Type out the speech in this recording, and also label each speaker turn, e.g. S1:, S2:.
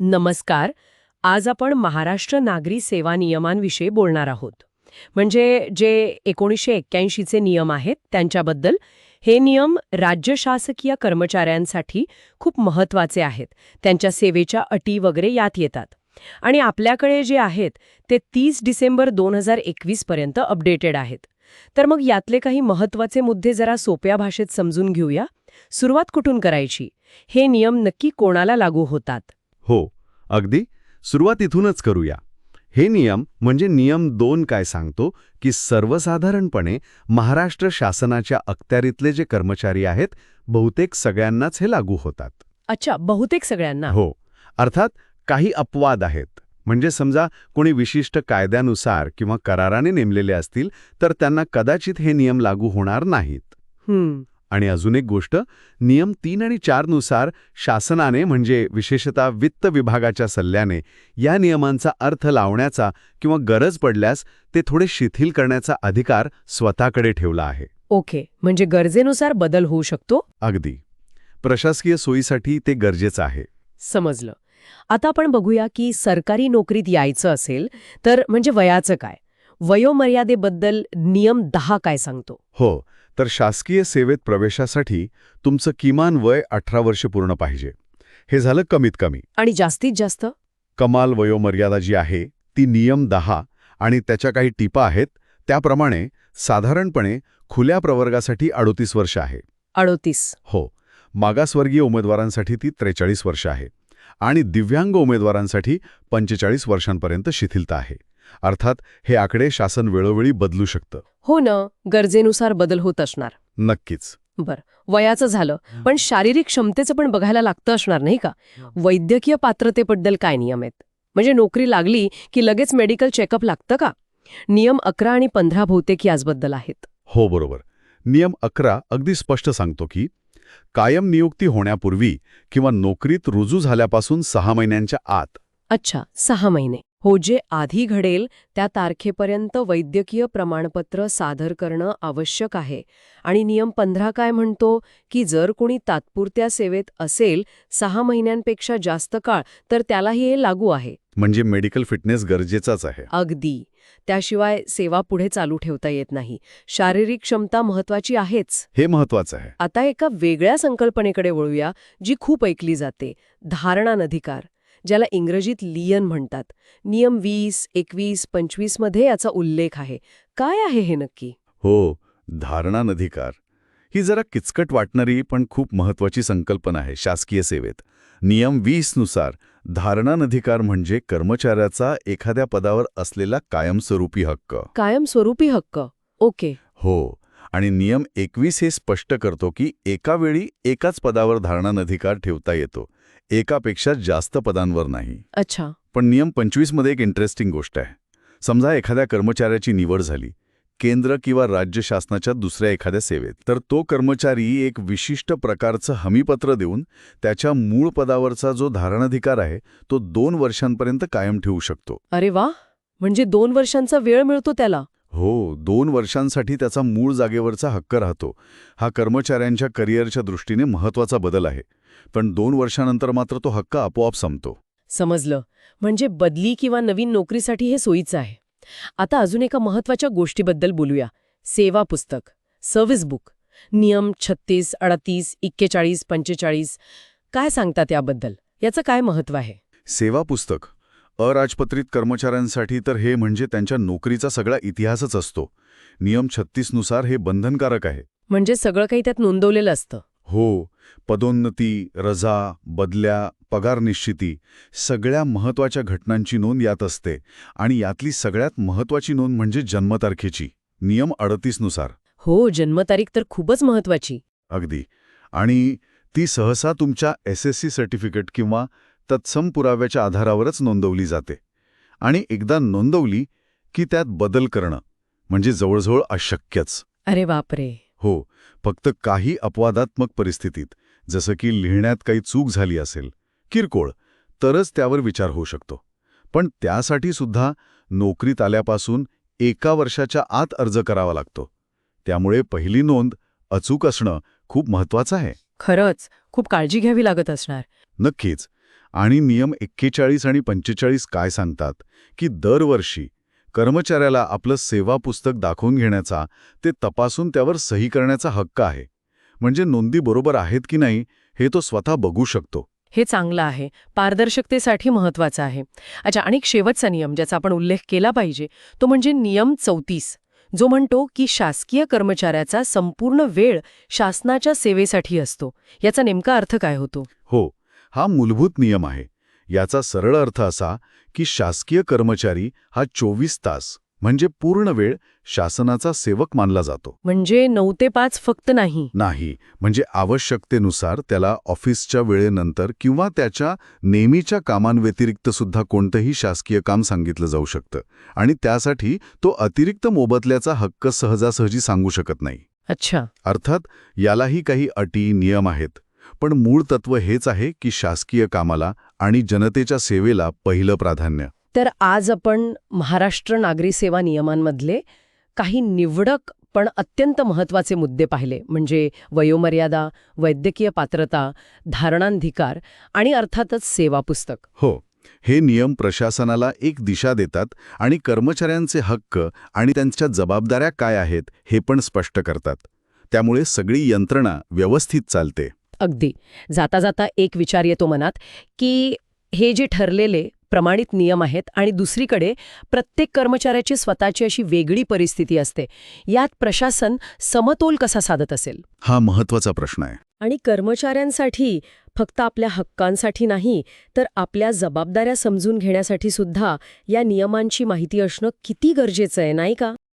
S1: नमस्कार. आज आपण महाराष्ट्र नागरी सेवा नियमांविषयी बोलणार आहोत. म्हणजे जे एकोणीसशे एक्क्याऐंशीचे नियम आहेत त्यांच्याबद्दल हे नियम राज्य शासकीय कर्मचाऱ्यांसाठी खूप महत्त्वाचे आहेत. त्यांच्या सेवेच्या अटी वगैरे यात येतात. आणि आपल्याकडे जे आहेत ते तीस डिसेंबर दोन हजार एकवीसपर्यंत अपडेटेड आहेत. तर मग यातले काही महत्त्वाचे मुद्दे जरा सोप्या भाषेत समजून घेऊया. सुरुवात कुठून करायची? हे नियम नक्की कोणाला लागू होतात?
S2: हो अगदी. सुरुवात इथूनच करूया. हे नियम म्हणजे नियम दोन काय सांगतो की सर्वसाधारणपणे महाराष्ट्र शासनाच्या अखत्यारीतले जे कर्मचारी आहेत बहुतेक सगळ्यांनाच हे लागू होतात.
S1: अच्छा बहुतेक सगळ्यांना?
S2: हो. अर्थात काही अपवाद आहेत. म्हणजे समजा कोणी विशिष्ट कायद्यानुसार किंवा कराराने नेमलेले असतील तर त्यांना कदाचित हे नियम लागू होणार नाहीत. आणि अजून एक गोष्ट नियम तीन आणि चारनुसार शासनाने म्हणजे विशेषतः वित्त विभागाच्या सल्ल्याने या नियमांचा अर्थ लावण्याचा किंवा गरज पडल्यास ते थोडे शिथिल करण्याचा अधिकार स्वतःकडे ठेवला आहे.
S1: ओके म्हणजे गरजेनुसार बदल होऊ शकतो?
S2: अगदी. प्रशासकीय सोयीसाठी ते गरजेचं आहे.
S1: समजलं. आता आपण बघूया की सरकारी नोकरीत यायचं असेल तर म्हणजे वयाचं काय? वयोमर्यादेबद्दल नियम दहा काय सांगतो?
S2: हो तर शासकीय सेवेत प्रवेशासाठी तुमचं किमान वय अठरा वर्ष पूर्ण पाहिजे. हे झालं कमीत कमी.
S1: आणि जास्तीत जास्त?
S2: कमाल वयोमर्यादा जी आहे ती नियम दहा आणि त्याच्या काही टीपा आहेत त्याप्रमाणे साधारणपणे खुल्या प्रवर्गासाठी अडोतीस वर्ष आहे.
S1: अडोतीस.
S2: हो मागासवर्गीय उमेदवारांसाठी ती त्रेचाळीस वर्ष आहे आणि दिव्यांग उमेदवारांसाठी पंचेचाळीस वर्षांपर्यंत शिथिलता आहे. अर्थात हे आकडे शासन वेळोवेळी बदलू शकतं.
S1: हो ना गरजेनुसार बदल होत असणार.
S2: नक्कीच.
S1: बर वयाचं झालं पण शारीरिक क्षमतेचं पण बघायला लागतं असणार नाही का? वैद्यकीय पात्रतेबद्दल काय नियम आहेत? म्हणजे नोकरी लागली की लगेच मेडिकल चेकअप लागतं का? नियम अकरा आणि पंधरा बहुतेक याचबद्दल आहेत.
S2: हो बरोबर. नियम अकरा अगदी स्पष्ट सांगतो की कायम नियुक्ती होण्यापूर्वी किंवा नोकरीत रुजू झाल्यापासून सहा महिन्यांच्या आत.
S1: अच्छा सहा महिने. हो जे आधी घडेल त्या तारखेपर्यंत वैद्यकीय प्रमाणपत्र सादर करणं आवश्यक आहे. आणि नियम पंधरा काय म्हणतो? की जर कोणी तात्पुरत्या सेवेत असेल सहा महिन्यांपेक्षा जास्त काळ तर त्यालाही हे लागू आहे.
S2: म्हणजे मेडिकल फिटनेस गरजेचाच आहे.
S1: अगदी. त्याशिवाय सेवा पुढे चालू ठेवता येत नाही. शारीरिक क्षमता महत्वाची आहेच.
S2: हे महत्वाचं आहे.
S1: आता एका वेगळ्या संकल्पनेकडे वळूया जी खूप ऐकली जाते. धारणानधिकार ज्याला इंग्रजीत लियन म्हणतात. नियम वीस एकवीस पंचवीसमध्ये याचा उल्लेख आहे. काय आहे हे नक्की?
S2: हो धारणानधिकार ही जरा किचकट वाटणारी पण खूप महत्वाची संकल्पना आहे शासकीय सेवेत. नियम वीसनुसार धारणानधिकार म्हणजे कर्मचाऱ्याचा एखाद्या पदावर असलेला कायमस्वरूपी हक्क.
S1: कायमस्वरूपी हक्क. ओके.
S2: हो आणि नियम एकवीस हे स्पष्ट करतो की एका वेळी एकाच पदावर धारणानधिकार ठेवता येतो. एकापेक्षा जास्त पदांवर नाही.
S1: अच्छा.
S2: पण नियम पंचवीसमध्ये एक इंटरेस्टिंग गोष्ट आहे. समजा एखाद्या कर्मचाऱ्याची निवड झाली केंद्र किंवा राज्य शासनाच्या दुसऱ्या एखाद्या सेवेत तर तो कर्मचारी एक विशिष्ट प्रकारचं हमीपत्र देऊन त्याच्या मूळ पदावरचा जो धारणाधिकार आहे तो दोन वर्षांपर्यंत कायम ठेवू शकतो.
S1: अरे वा! म्हणजे दोन वर्षांचा वेळ मिळतो त्याला.
S2: हो दोन वर्षांसाठी त्याचा मूळ जागेवरचा हक्क राहतो. हा कर्मचाऱ्यांच्या करिअरच्या दृष्टीने महत्त्वाचा बदल आहे. पण दोन वर्षानंतर मात्र तो हक्क आपोआप संपतो.
S1: समजलं. म्हणजे बदली किंवा नवीन नोकरीसाठी हे सोयीचं आहे. आता अजून एका महत्त्वाच्या गोष्टीबद्दल बोलूया. सेवा पुस्तक. Service book. नियम छत्तीस अडतीस एक्केचाळीस पंचेचाळीस. काय सांगतात याबद्दल याचं काय महत्त्व आहे?
S2: सेवा पुस्तक. अराजपत्रित कर्मचाऱ्यांसाठी तर हे म्हणजे त्यांच्या नोकरीचा सगळा इतिहासच असतो. नियम छत्तीसनुसार हे बंधनकारक आहे.
S1: म्हणजे सगळं काही त्यात नोंदवलेलं असतं.
S2: हो पदोन्नती रजा बदल्या पगार निश्चिती सगळ्या महत्त्वाच्या घटनांची नोंद यात असते आणि यातली सगळ्यात महत्वाची नोंद म्हणजे जन्मतारखेची नियम अडतीसनुसार.
S1: हो जन्मतारीख तर खूपच महत्वाची
S2: अगदी. आणि ती सहसा तुमच्या एस एस सी सर्टिफिकेट किंवा तत्सम पुराव्याच्या आधारावरच नोंदवली जाते. आणि एकदा नोंदवली की त्यात बदल करणं म्हणजे जवळजवळ अशक्यच.
S1: अरे बापरे!
S2: हो फक्त काही अपवादात्मक परिस्थितीत जसं की लिहिण्यात काही चूक झाली असेल किरकोळ तरच त्यावर विचार होऊ शकतो. पण त्यासाठी सुद्धा नोकरीत आल्यापासून एका वर्षाच्या आत अर्ज करावा लागतो. त्यामुळे पहिली नोंद अचूक असणं खूप महत्वाचं आहे.
S1: खरंच खूप काळजी घ्यावी लागत असणार.
S2: नक्कीच. आणि नियम एक्केचाळीस आणि पंचेचाळीस काय सांगतात? की दरवर्षी कर्मचाऱ्याला आपलं सेवा पुस्तक दाखवून घेण्याचा ते तपासून त्यावर सही करण्याचा हक्क आहे. म्हणजे नोंदी बरोबर आहेत की नाही हे तो स्वतः बघू शकतो.
S1: हे चांगलं आहे. पारदर्शकतेसाठी महत्वाचं आहे. अच्छा आणि शेवटचा नियम ज्याचा आपण उल्लेख केला पाहिजे तो म्हणजे नियम चौतीस जो म्हणतो की शासकीय कर्मचाऱ्याचा संपूर्ण वेळ शासनाच्या सेवेसाठी असतो. याचा नेमका अर्थ काय होतो?
S2: हो हा मूलभूत नियम आहे. याचा सरळ अर्थ असा की शासकीय कर्मचारी हा चोवीस तास म्हणजे पूर्ण वेळ शासनाचा सेवक मानला जातो.
S1: म्हणजे नऊ ते पाच फक्त नाही.
S2: नाही म्हणजे आवश्यकतेनुसार त्याला ऑफिसच्या वेळेनंतर किंवा त्याच्या नेहमीच्या कामांव्यतिरिक्त सुद्धा कोणतंही शासकीय काम सांगितलं जाऊ शकतं. आणि त्यासाठी तो अतिरिक्त मोबदल्याचा हक्क सहजासहजी सांगू शकत नाही.
S1: अच्छा.
S2: अर्थात यालाही काही अटी नियम आहेत. पण मूळ तत्व हेच आहे की शासकीय कामाला आणि जनतेच्या सेवेला पहिलं प्राधान्य.
S1: तर आज आपण महाराष्ट्र नागरी सेवा नियमांमधले काही निवडक पण अत्यंत महत्त्वाचे मुद्दे पाहिले म्हणजे वयोमर्यादा वैद्यकीय पात्रता धारणाधिकार आणि अर्थातच सेवा पुस्तक.
S2: हो हे नियम प्रशासनाला एक दिशा देतात आणि कर्मचाऱ्यांचे हक्क आणि त्यांच्या जबाबदाऱ्या काय आहेत हे पण स्पष्ट करतात. त्यामुळे सगळी यंत्रणा व्यवस्थित चालते.
S1: अगदी. जाता जाता एक विचार येतो मनात की हे जे ठरलेले प्रमाणित नियम आहेत आणि दुसरीकडे प्रत्येक कर्मचाऱ्याची स्वतःची अशी वेगळी परिस्थिती असते यात प्रशासन समतोल कसा साधत असेल?
S2: हा महत्त्वाचा प्रश्न आहे.
S1: आणि कर्मचाऱ्यांसाठी फक्त आपल्या हक्कांसाठी नाही तर आपल्या जबाबदाऱ्या समजून घेण्यासाठी सुद्धा या नियमांची माहिती असणं किती गरजेचं आहे नाही का?